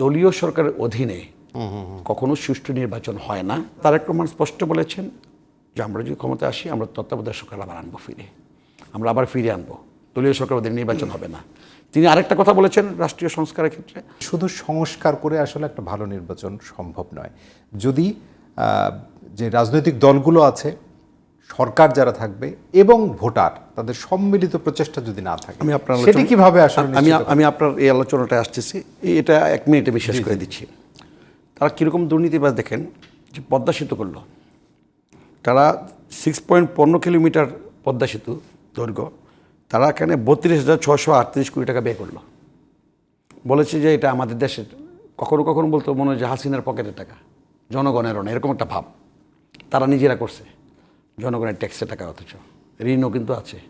দলীয় সরকারের অধীনে কখনো সুষ্ঠু নির্বাচন হয় না। তারেক রহমান স্পষ্ট বলেছেন যে আমরা যদি ক্ষমতা আসি আমরা তত্ত্বাবধায়ক সরকার আবার আনব ফিরে। আমরা আবার ফিরে আনব। দলীয় সরকার অধীনে নির্বাচন হবে না। তিনি আরেকটা কথা বলেছেন রাষ্ট্রীয় সংস্কারের ক্ষেত্রে। শুধু সংস্কার করে আসলে একটা ভালো নির্বাচন সম্ভব নয়। যদি যে রাজনৈতিক দলগুলো আছে সরকার যারা থাকবে এবং ভোটার তাদের সম্মিলিত প্রচেষ্টা যদি না থাকে আমি আপনার সেটি কীভাবে আসলে আমি আমি আপনার এই আলোচনাটা আসতেছি। এটা এক মিনিটে বিশ্বাস করে দিচ্ছি। তারা কীরকম দুর্নীতিবাজ দেখেন যে পদ্মা সেতু করল। তারা সিক্স পয়েন্ট পনেরো কিলোমিটার পদ্মা সেতু দৈর্ঘ্য তারা এখানে বত্রিশ হাজার ছশো আটত্রিশ কোটি টাকা ব্যয় করল। বলেছে যে এটা আমাদের দেশের কখনো কখনো বলতো মনে হয় যে হাসিনার পকেটের টাকা জনগণের না এরকম একটা ভাব। তারা নিজেরা করছে। জনগণের ট্যাক্সের টাকা অথচ। ঋণও কিন্তু আছে।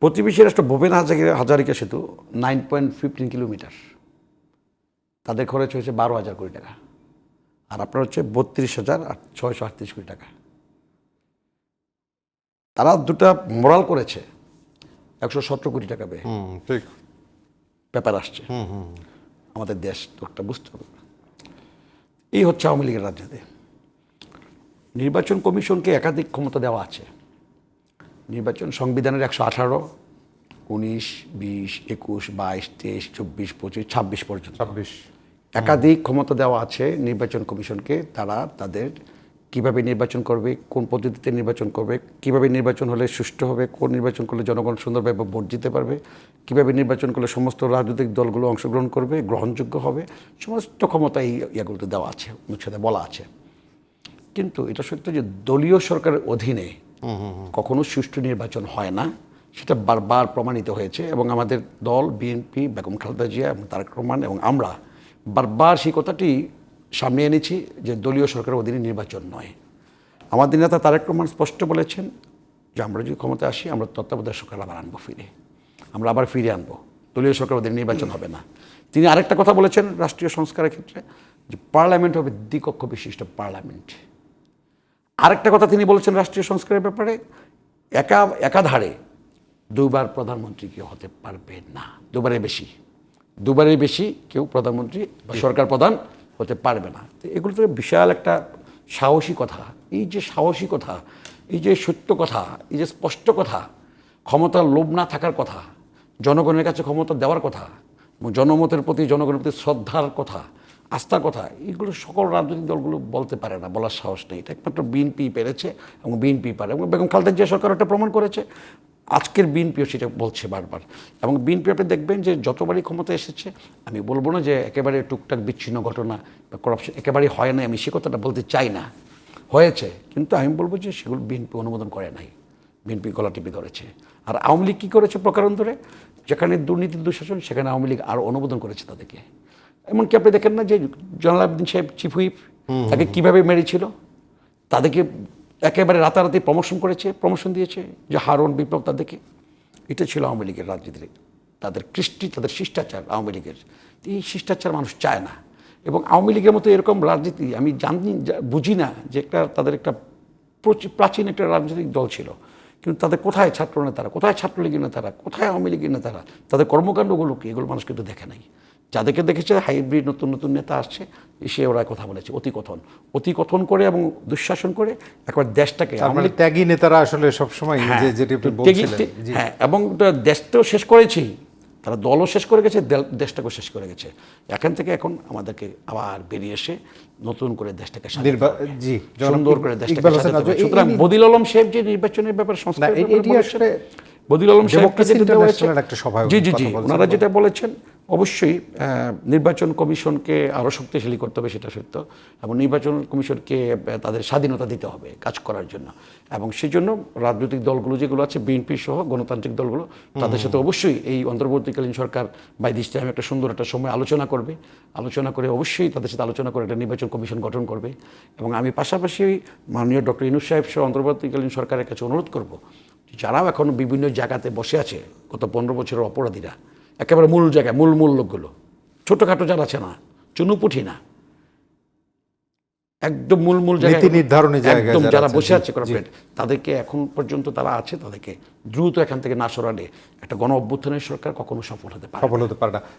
প্রতিবেশী রাষ্ট্র ভূপেন হাজারিকা হাজারিকা সেতু নাইন পয়েন্ট ফিফটিন কিলোমিটার। তাদের খরচ হয়েছে বারো হাজার কোটি টাকা। আর আপনার হচ্ছে বত্রিশ হাজার ছয়শো আটত্রিশ কোটি টাকা। তারা দুটা মোরাল করেছে। একশো সতেরো কোটি টাকা ব্যয়। হুম, ঠিক। ব্যাপার আসছে। আমাদের দেশ তো একটা বুঝতে হবে। এই হচ্ছে আওয়ামী লীগের রাজনীতি। নির্বাচন কমিশনকে একাধিক ক্ষমতা দেওয়া আছে। নির্বাচন সংবিধানের একশো আঠারো উনিশ বিশ একুশ বাইশ তেইশ চব্বিশ পঁচিশ ছাব্বিশ পর্যন্ত। ছাব্বিশ। একাধিক ক্ষমতা দেওয়া আছে নির্বাচন কমিশনকে। তারা তাদের কীভাবে নির্বাচন করবে কোন পদ্ধতিতে নির্বাচন করবে কীভাবে নির্বাচন হলে সুষ্ঠু হবে কোন নির্বাচন করলে জনগণ সুন্দরভাবে ভোট দিতে পারবে কীভাবে নির্বাচন করলে সমস্ত রাজনৈতিক দলগুলো অংশগ্রহণ করবে গ্রহণযোগ্য হবে সমস্ত ক্ষমতা এই ইয়াগুলোতে দেওয়া আছে অনুচ্ছেদে বলা আছে। কিন্তু এটা সত্য যে দলীয় সরকারের অধীনে কখনো সুষ্ঠু নির্বাচন হয় না। সেটা বারবার প্রমাণিত হয়েছে এবং আমাদের দল বিএনপি বেগম খালেদা জিয়া এবং তারেক রহমান এবং আমরা বারবার সেই কথাটি সামনে এনেছি যে দলীয় সরকারের অধীনে নির্বাচন নয়। আমাদের নেতা তারেক রহমান স্পষ্ট বলেছেন যে আমরা যদি ক্ষমতা আসি আমরা তত্ত্বাবধায়ক সরকার আবার আনব ফিরে। আমরা আবার ফিরে আনব। দলীয় সরকার অধীনে নির্বাচন হবে না। তিনি আরেকটা কথা বলেছেন রাষ্ট্রীয় সংস্কারের ক্ষেত্রে যে পার্লামেন্ট হবে দ্বিকক্ষ বিশিষ্ট পার্লামেন্ট। আরেকটা কথা তিনি বলেছেন রাষ্ট্রীয় সংস্কারের ব্যাপারে একা একাধারে দুবার প্রধানমন্ত্রী কেউ হতে পারবে না দুবারের বেশি। দুবারের বেশি কেউ প্রধানমন্ত্রী বা সরকার প্রধান হতে পারবে না। তো এগুলো তো বিশাল একটা সাহসী কথা। এই যে সাহসী কথা এই যে সত্য কথা এই যে স্পষ্ট কথা ক্ষমতার লোভ না থাকার কথা জনগণের কাছে ক্ষমতা দেওয়ার কথা জনমতের প্রতি জনগণের প্রতি শ্রদ্ধার কথা আস্থার কথা এগুলো সকল রাজনৈতিক দলগুলো বলতে পারে না, বলার সাহস নেই। এটা একমাত্র বিএনপি পেরেছে এবং বিএনপি পারে। এবং বেগম খালেদা জিয়া সরকার একটা প্রমাণ করেছে। আজকের বিএনপিও সেটা বলছে বারবার। এবং বিএনপি আপনি দেখবেন যে যতবারই ক্ষমতা এসেছে, আমি বলব না যে একেবারে টুকটাক বিচ্ছিন্ন ঘটনা বা করাপশন একেবারেই হয় না, আমি সে কথাটা বলতে চাই না। হয়েছে, কিন্তু আমি বলব যে সেগুলো বিএনপি অনুমোদন করে নাই। বিএনপি গলা টিপে ধরেছে। আর আওয়ামী লীগ কী করেছে প্রকারান্তরে? যেখানে দুর্নীতির দুঃশাসন, সেখানে আওয়ামী লীগ আরও অনুমোদন করেছে তাদেরকে। এমনকি আপনি দেখেন না যে জনালাবদিন সাহেব চিফ হুইপ তাকে কীভাবে মেরেছিল? তাদেরকে একেবারে রাতারাতি প্রমোশন করেছে প্রমোশন দিয়েছে, যে হারুন বিপ্লব তাদেরকে। এটা ছিল আওয়ামী লীগের রাজনীতির তাদের কৃষ্টি, তাদের শিষ্টাচার আওয়ামী লীগের। এই শিষ্টাচার মানুষ চায় না। এবং আওয়ামী লীগের মতো এরকম রাজনীতি, আমি জানি বুঝি না যে একটা, তাদের একটা প্রচি- প্রাচীন একটা রাজনৈতিক দল ছিল। কিন্তু তাদের কোথায় ছাত্র নেতারা, কোথায় ছাত্রলীগের নেতারা, কোথায় আওয়ামী লীগের নেতারা, তাদের কর্মকাণ্ডগুলো কি, এগুলো মানুষ কিন্তু দেখে নাই। যাদেরকে দেখেছে হাইব্রিড নতুন নতুন নেতা আসছে এসে ওরা কথা বলেছে অতিকথন। অতিকথন করে এবং দুঃশাসন করে একবার দেশটাকে মানে ত্যাগী নেতারা আসলে সবসময় হ্যাঁ। হ্যাঁ এবং দেশটাও শেষ করেছি তারা দলও শেষ করে গেছে দেশটাকেও শেষ করে গেছে। এখান থেকে এখন আমাদেরকে আবার বেরিয়ে এসে নতুন করে দেশটাকে জি, সুন্দর করে দেশটাকে সুতরাং বদিল আলম সাহেব যে নির্বাচনের ব্যাপারে সংস্কার বদিল আলম সাহেব Democracy International একটা সভায় জি জি জি ওনারা যেটা বলেছেন অবশ্যই নির্বাচন কমিশনকে আরও শক্তিশালী করতে হবে সেটা সত্য এবং নির্বাচন কমিশনকে তাদের স্বাধীনতা দিতে হবে কাজ করার জন্য। এবং সেই জন্য রাজনৈতিক দলগুলো যেগুলো আছে বিএনপি সহ গণতান্ত্রিক দলগুলো তাদের সাথে অবশ্যই এই অন্তর্বর্তীকালীন সরকার বাই দিস টাইম একটা সুন্দর একটা সময় আলোচনা করবে। আলোচনা করে অবশ্যই তাদের সাথে আলোচনা করে একটা নির্বাচন কমিশন গঠন করবে। এবং আমি পাশাপাশি মাননীয় ডক্টর ইনুস সাহেব সহ অন্তর্বর্তীকালীন সরকারের কাছে অনুরোধ করব যারাও এখন বিভিন্ন জায়গাতে বসে আছে গত পনেরো বছরের অপরাধীরা একেবারে মূল জায়গায় মূল মূল লোকগুলো। ছোটোখাটো যারা আছে না চুনুপুঠি না। একদম মূল মূল নীতি নির্ধারণী একদম যারা যারা বসে আছে কর্পোরেট তাদেরকে এখন পর্যন্ত তারা আছে তাদেরকে দ্রুত এখান থেকে না সরালে একটা গণ অভ্যুত্থানের সরকার কখনো সফল হতে পারে সফল হতে পারে না।